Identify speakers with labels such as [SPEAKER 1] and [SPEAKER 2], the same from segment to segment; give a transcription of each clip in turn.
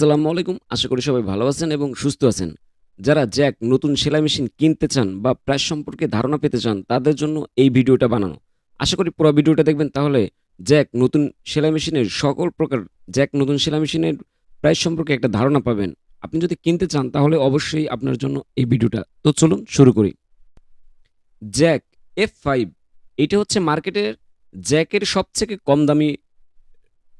[SPEAKER 1] আসসালামু আলাইকুম। আশা করি সবাই ভালো আছেন এবং সুস্থ আছেন। যারা জ্যাক নতুন সেলাই মেশিন কিনতে চান বা প্রাইস সম্পর্কে ধারণা পেতে চান, তাদের জন্য এই ভিডিওটা বানানো। আশা করি পুরো ভিডিওটা দেখবেন, তাহলে জ্যাক নতুন সেলাই মেশিনের সকল প্রকার, জ্যাক নতুন সেলাই মেশিনের প্রাইস সম্পর্কে একটা ধারণা পাবেন। আপনি যদি কিনতে চান, তাহলে অবশ্যই আপনার জন্য এই ভিডিওটা। তো চলুন, শুরু করি। জ্যাক এফ ফাইভ এটা হচ্ছে মার্কেটের জ্যাকের সবথেকে কম দামি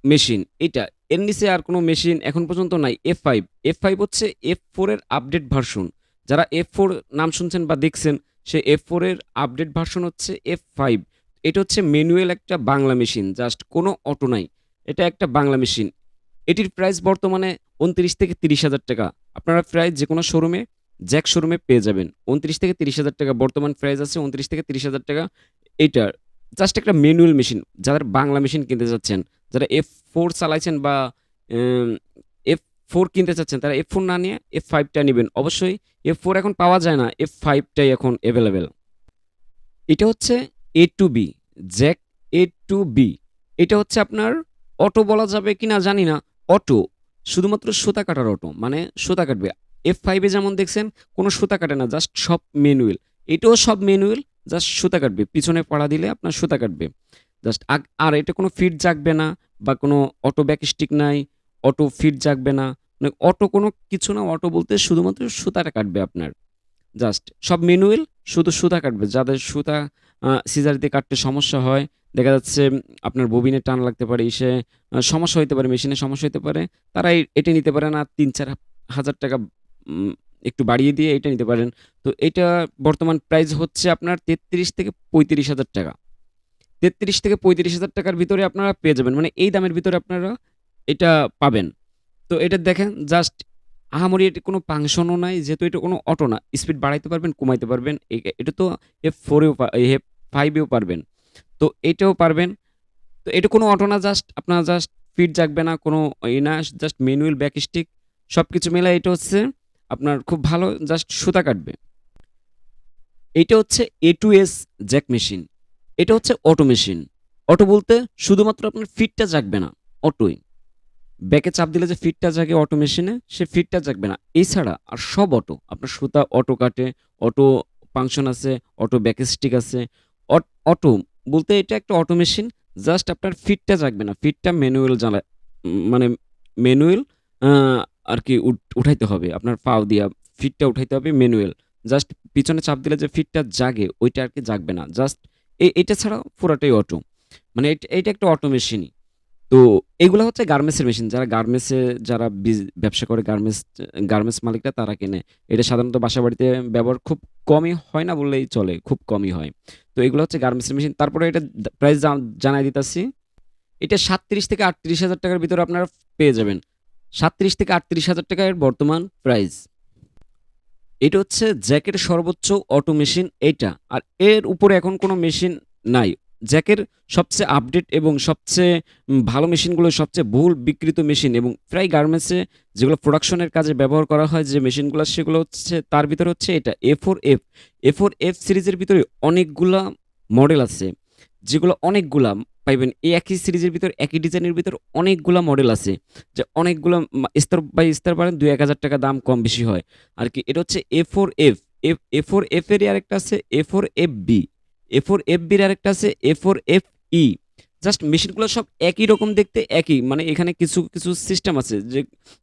[SPEAKER 1] মেশিন, এটা এর নিচে আর কোনো মেশিন এখন পর্যন্ত নাই এফ ফাইভ এফ ফাইভ হচ্ছে এফ ফোরের আপডেট ভার্সন যারা এফ ফোর নাম শুনছেন বা দেখছেন, সে এফ ফোরের আপডেট ভার্সন হচ্ছে এফ ফাইভ এটা হচ্ছে ম্যানুয়াল একটা বাংলা মেশিন জাস্ট কোনো অটো নাই। এটা একটা বাংলা মেশিন। এটির প্রাইস বর্তমানে উনত্রিশ থেকে তিরিশ হাজার টাকা। আপনারা প্রায় যে কোনো শোরুমে জ্যাক শোরুমে পেয়ে যাবেন। উনত্রিশ থেকে তিরিশ হাজার টাকা, বর্তমান প্রাইস আছে উনত্রিশ থেকে তিরিশ হাজার টাকা। এইটার জাস্ট একটা ম্যানুয়াল মেশিন যাদের বাংলা মেশিন কিনতে যাচ্ছেন, যারা এফ ফোর চালাইছেন বা এফ ফোর কিনতে চাচ্ছেন, তারা এফ ফোর না নিয়ে এফ ফাইভটা নেবেন। অবশ্যই এফ ফোর এখন পাওয়া যায় না এফ ফাইভটাই এখন অ্যাভেলেবেল এটা হচ্ছে A two B Jack A two B এটা হচ্ছে আপনার অটো বলা যাবে কি না জানি না, অটো। শুধুমাত্র সুতা কাটার অটো মানে সুতা কাটবে। এফ ফাইভে যেমন দেখছেন, কোনো সুতা কাটে না জাস্ট সব ম্যানুয়াল এটাও সব ম্যানুয়াল জাস্ট সুতা কাটবে। পিছনে পাড়া দিলে আপনার সুতা কাটবে। জাস্ট আর এটা কোনো ফিট জাগবে না বা কোনো অটো ব্যাক স্টিক নাই, অটো ফিট জাগবে না। মানে অটো কোনো কিছু না, অটো বলতে শুধুমাত্র সুতাটা কাটবে আপনার। জাস্ট সব ম্যানুয়াল শুধু সুতা কাটবে। যাদের সুতা সিজার দিয়ে কাটতে সমস্যা হয়, দেখা যাচ্ছে আপনার ববিনে টান লাগতে পারে, এসে সমস্যা হতে পারে, মেশিনে সমস্যা হতে পারে তারা এটা নিতে পারে না। তিন, চার হাজার টাকা একটু বাড়িয়ে দিয়ে এটা নিতে পারেন। তো এটা বর্তমান প্রাইস হচ্ছে আপনার তেত্রিশ থেকে পঁয়ত্রিশ হাজার টাকা। তেত্রিশ থেকে পঁয়ত্রিশ হাজার টাকার ভিতরে আপনারা পেয়ে যাবেন। মানে এই দামের ভিতরে আপনারা এটা পাবেন। তো এটা দেখেন জাস্ট আহামরি এটা কোনো ফাংশনও নাই, যেহেতু এটা কোনো অটো না। স্পিড বাড়াইতে পারবেন, কমাইতে পারবেন এটা তো এফ ফোরেও এফ ফাইভেও পারবেন। তো এটাও পারবেন। তো এটা কোনো অটো না জাস্ট আপনার জাস্ট ফিট জাগবে না, কোনো ই না জাস্ট ম্যানুয়াল ব্যাক স্টিক সব কিছু মেলা এটা হচ্ছে আপনার খুব ভালো জাস্ট সুতা কাটবে। এটা হচ্ছে A two S Jack machine এটা হচ্ছে অটো মেশিন অটো বলতে শুধুমাত্র আপনার ফিটটা জাগবে না অটোই ব্যাকে চাপ দিলে যে ফিটটা জাগে অটো মেশিনে সে ফিটটা জাগবে না। এছাড়া আর সব অটো আপনার সুতা অটো কাটে অটো ফাংশন আছে অটো ব্যাক স্টিক আছে। অট- বলতে এটা একটা অটো মেশিন জাস্ট আপনার ফিটটা জাগবে না। ফিটটা ম্যানুয়াল জ্বালা মানে ম্যানুয়াল আর কি উঠ- উঠাইতে হবে। আপনার পাও দিয়া ফিটটা উঠাইতে হবে ম্যানুয়াল জাস্ট পিছনে চাপ দিলে যে ফিটটা জাগে, ওইটা আর কি জাগবে না। জাস্ট এটা ছাড়া পুরাটাই অটো মানে এটা- একটা অটো মেশিনই তো এগুলো হচ্ছে গার্মেন্টসের মেশিন যারা গার্মেন্টসে, যারা ব্যবসা করে গার্মেন্টস গার্মেন্টস মালিকরা, তারা কেনে। এটা সাধারণত বাসা বাড়িতে ব্যবহার খুব কমই হয় না বললেই চলে, খুব কমই হয়। তো এগুলো হচ্ছে গার্মেন্টসের মেশিন তারপরে এটা প্রাইস জানাই দিতেছি। এটা সাতত্রিশ থেকে আটত্রিশ হাজার টাকার ভিতরে আপনারা পেয়ে যাবেন। সাতত্রিশ থেকে আটত্রিশ হাজার টাকার বর্তমান প্রাইস এটা হচ্ছে জ্যাকের সর্বোচ্চ অটো মেশিন এইটা। আর এর উপরে এখন কোনো মেশিন নাই। জ্যাকের সবচেয়ে আপডেট এবং সবচেয়ে ভালো মেশিনগুলো সবচেয়ে বহুল বিকৃত মেশিন এবং প্রায় গার্মেন্টসে যেগুলো প্রোডাকশনের কাজে ব্যবহার করা হয় যে মেশিনগুলো সেগুলো হচ্ছে, তার ভিতরে হচ্ছে এটা A four F A four F সিরিজের ভিতরে অনেকগুলা মডেল আছে। যেগুলো অনেকগুলা পাইবেন। এই একই সিরিজের ভিতর, একই ডিজাইনের ভিতর অনেকগুলা মডেল আছে, যে অনেকগুলো স্তর বাই স্তর পারেন দুই এক হাজার টাকা দাম কম বেশি হয়। আর কি, এটা হচ্ছে A four F A four F এর আরেকটা আছে A four F B A four F বির আরেকটা আছে A four F E just মেশিনগুলো সব একই রকম দেখতে একই মানে এখানে কিছু কিছু সিস্টেম আছে, যে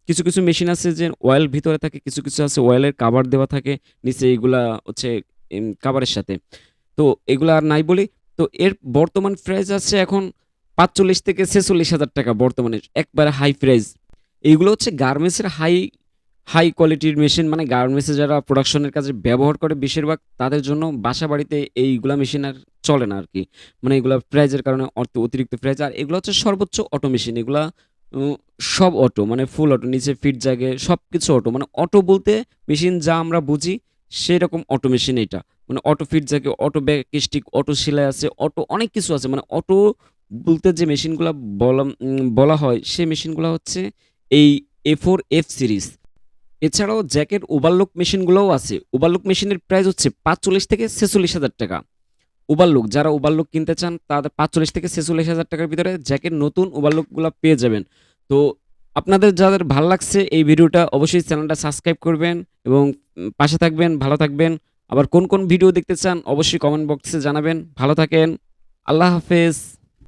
[SPEAKER 1] কিছু কিছু মেশিন আছে যে অয়েল ভিতরে থাকে, কিছু কিছু আছে অয়েলের কাভার দেওয়া থাকে, নিচে এগুলা হচ্ছে কাভারের সাথে। তো এগুলো আর নাই বলি তো এর বর্তমান প্রাইস আছে এখন পাঁচচল্লিশ থেকে ছেচল্লিশ হাজার টাকা বর্তমানে একবারে হাই প্রাইস এইগুলো হচ্ছে গার্মেন্টসের হাই হাই কোয়ালিটির মেশিন মানে গার্মেন্টসে যারা প্রোডাকশনের কাজে ব্যবহার করে বেশিরভাগ, তাদের জন্য বাসা বাড়িতে এইগুলা মেশিন আর চলে না আর কি মানে এগুলা প্রাইজের কারণে অর্থ, অতিরিক্ত প্রাইজ আর এগুলো হচ্ছে সর্বোচ্চ অটো মেশিন এগুলা সব অটো মানে ফুল অটো নিচে ফিট জাগে সব কিছু অটো মানে অটো বলতে মেশিন যা আমরা বুঝি সেরকম অটো মেশিন এটা মানে অটো ফিট জাগে অটো ব্যাক স্টিক অটো সেলাই আছে অটো অনেক কিছু আছে। মানে অটো বলতে যে মেশিনগুলো বলা বলা হয় সেই মেশিনগুলো হচ্ছে এই এ ফোর এফ সিরিজ এছাড়াও জ্যাকের ওভারলুক মেশিনগুলোও আছে। ওভারলুক মেশিনের প্রাইস হচ্ছে পাঁচচল্লিশ থেকে ছেচল্লিশ হাজার টাকা। ওভারলুক, যারা ওভারলুক কিনতে চান, তাদের পাঁচচল্লিশ থেকে ছেচল্লিশ হাজার টাকার ভিতরে জ্যাকের নতুন ওভারলুকগুলো পেয়ে যাবেন। তো আপনাদের যাদের ভালো লাগছে এই ভিডিওটা, অবশ্যই চ্যানেলটা সাবস্ক্রাইব করবেন। এবং পাশে থাকবেন, ভালো থাকবেন। আবার কোন কোন ভিডিও দেখতে চান, অবশ্যই কমেন্ট বক্সে জানাবেন। ভালো থাকেন। আল্লাহ হাফেজ।